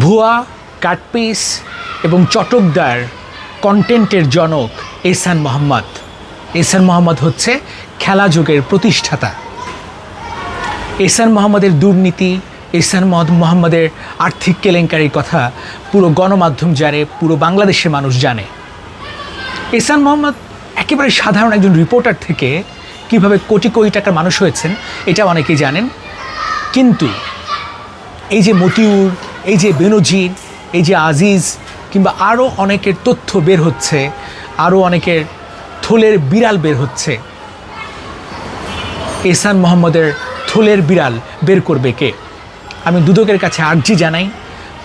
ভুয়া, কাটপিস এবং চটকদার কন্টেন্টের জনক এসান মোহাম্মদ। এসান মোহাম্মদ হচ্ছে খেলা যুগের প্রতিষ্ঠাতা। এসান মোহাম্মদের দুর্নীতি এসান মহম্মদ- মোহাম্মদের আর্থিক কেলেঙ্কারির কথা পুরো গণমাধ্যম জানে, পুরো বাংলাদেশের মানুষ জানে। এসান মোহাম্মদ একেবারে সাধারণ একজন রিপোর্টার থেকে কীভাবে কোটি কোটি টাকার মানুষ হয়েছেন, এটা অনেকেই জানেন। কিন্তু এই যে মতিউর এই যে বেনজির, এই যে আজিজ, কিংবা আরও অনেকের তথ্য বের হচ্ছে আরও অনেকের থলের বিড়াল বের হচ্ছে। এসান মোহাম্মদের থলের বিড়াল বের করবে কে? আমি দুদকের কাছে আর্জি জানাই,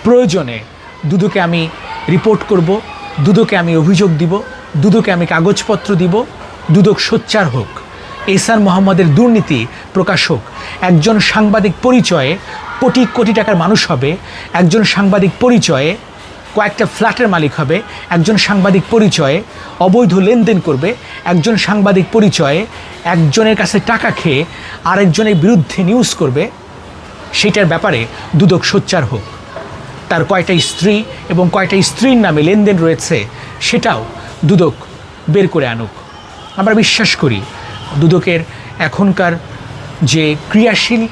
প্রয়োজনে দুদকে আমি রিপোর্ট করব, দুদকে আমি অভিযোগ দিব, দুদকে আমি কাগজপত্র দিব, দুদক সোচ্চার হোক। এহসান মোহাম্মদের দুর্নীতি প্রকাশক। একজন সাংবাদিক পরিচয়ে কোটি কোটি টাকার মানুষ হবে, একজন সাংবাদিক পরিচয়ে কয়েকটা ফ্ল্যাটের মালিক হবে, একজন সাংবাদিক পরিচয়ে অবৈধ লেনদেন করবে, একজন সাংবাদিক পরিচয়ে একজনের কাছে টাকা খেয়ে আরেকজনের বিরুদ্ধে নিউজ করবে, সেটার ব্যাপারে দুদক সোচ্চার হোক। তার কয়টা স্ত্রী এবং কয়টা স্ত্রীর নামে লেনদেন রয়েছে, সেটাও দুদক বের করে আনুক। আমরা বিশ্বাস করি দুদকের এখনকার যে ক্রিয়াশীল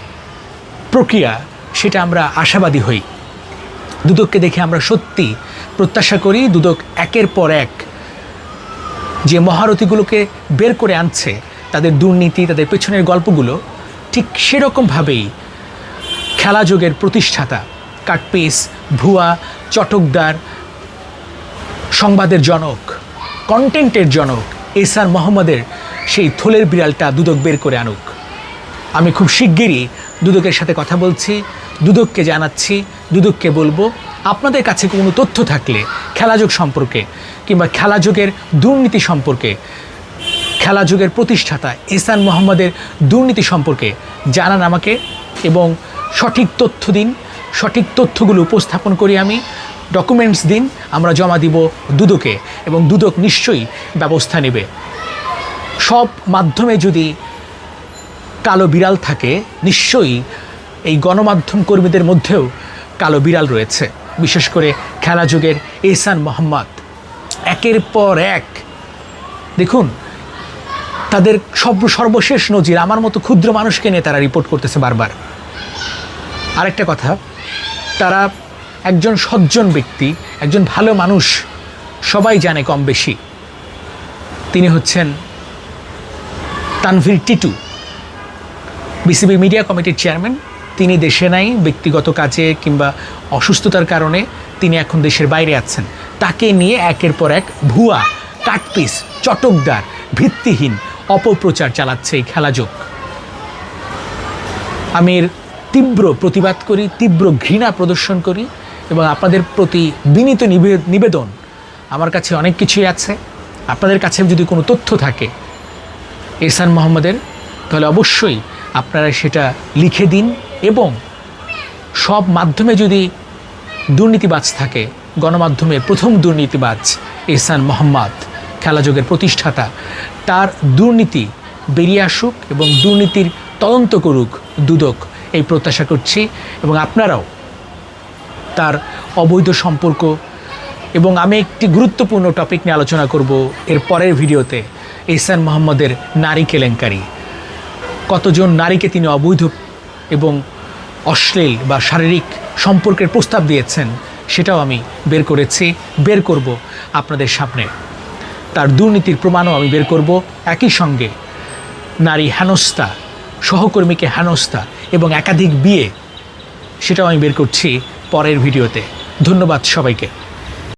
প্রক্রিয়া, সেটা আমরা আশাবাদী হই। দুদককে দেখে আমরা সত্যি প্রত্যাশা করি, দুদক একের পর এক যে মহারথীগুলোকে বের করে আনছে, তাদের দুর্নীতি, তাদের পেছনের গল্পগুলো, ঠিক সেরকমভাবেই খেলা যোগের প্রতিষ্ঠাতা কাটপিস ভুয়া, চটকদার, সংবাদের জনক কন্টেন্টের জনক এসআর মোহাম্মদের সেই থলের বিড়ালটা দুদক বের করে আনুক। আমি খুব শিগগিরই দুদকের সাথে কথা বলছি, দুদককে জানাচ্ছি, দুদককে বলব, আপনাদের কাছে কোনো তথ্য থাকলে খেলাযোগ সম্পর্কে কিংবা খেলাযোগের দুর্নীতি সম্পর্কে, খেলাযোগের প্রতিষ্ঠাতা এহসান মোহাম্মদের দুর্নীতি সম্পর্কে জানান আমাকে এবং সঠিক তথ্য দিন, সঠিক তথ্যগুলো উপস্থাপন করি আমি ডকুমেন্টস দিন, আমরা জমা দিব দুদকে এবং দুদক নিশ্চয়ই ব্যবস্থা নেবে। সব মাধ্যমে যদি কালো বিড়াল থাকে, নিশ্চয়ই এই গণমাধ্যম কর্মীদের মধ্যেও কালো বিড়াল রয়েছে। বিশেষ করে খেলা যুগের এহসান মোহাম্মদ। একের পর এক। দেখুন, তাদের সব সর্বশেষ নজির আমার মতো ক্ষুদ্র মানুষকে নিয়ে তারা রিপোর্ট করতেছে বারবার। আরেকটা কথা, তারা একজন সজ্জন ব্যক্তি, একজন ভালো মানুষ, সবাই জানে কম বেশি। তিনি হচ্ছেন তানভীর টিটু, বিসিবি মিডিয়া কমিটির চেয়ারম্যান। তিনি দেশে নাই, ব্যক্তিগত কাজে কিংবা অসুস্থতার কারণে তিনি এখন দেশের বাইরে আছেন। তাকে নিয়ে একের পর এক ভুয়া, কাটপিস, চটকদার, ভিত্তিহীন অপপ্রচার চালাচ্ছে এই খেলাযোগ। আমি তীব্র প্রতিবাদ করি, তীব্র ঘৃণা প্রদর্শন করি এবং আপনাদের প্রতি বিনীত নিবে- নিবেদন আমার কাছে অনেক কিছুই আছে। আপনাদের কাছে যদি কোনো তথ্য থাকে এহসান মোহাম্মদের, তাহলে অবশ্যই আপনারা সেটা লিখে দিন এবং সব মাধ্যমে যদি দুর্নীতিবাজ থাকে, গণমাধ্যমের প্রথম দুর্নীতিবাজ এসান মোহাম্মদ, খেলাযোগের প্রতিষ্ঠাতা, তার দুর্নীতি বেরিয়ে আসুক এবং দুর্নীতির তদন্ত করুক দুদক, এই প্রত্যাশা করছি এবং আপনারাও তার অবৈধ সম্পর্ক এবং আমি একটি গুরুত্বপূর্ণ টপিক নিয়ে আলোচনা করব এর পরের ভিডিওতে এহসান মোহাম্মদের নারী কেলেঙ্কারি। কতজন নারীকে তিনি অবৈধ এবং অশ্লীল বা শারীরিক সম্পর্কের প্রস্তাব দিয়েছেন, সেটাও আমি বের করেছি, বের করব আপনাদের সামনে। তার দুর্নীতির প্রমাণও আমি বের করব একই সঙ্গে। নারী হেনস্থা, সহকর্মীকে হেনস্থা এবং একাধিক বিয়ে, সেটাও আমি বের করছি পরের ভিডিওতে। ধন্যবাদ সবাইকে।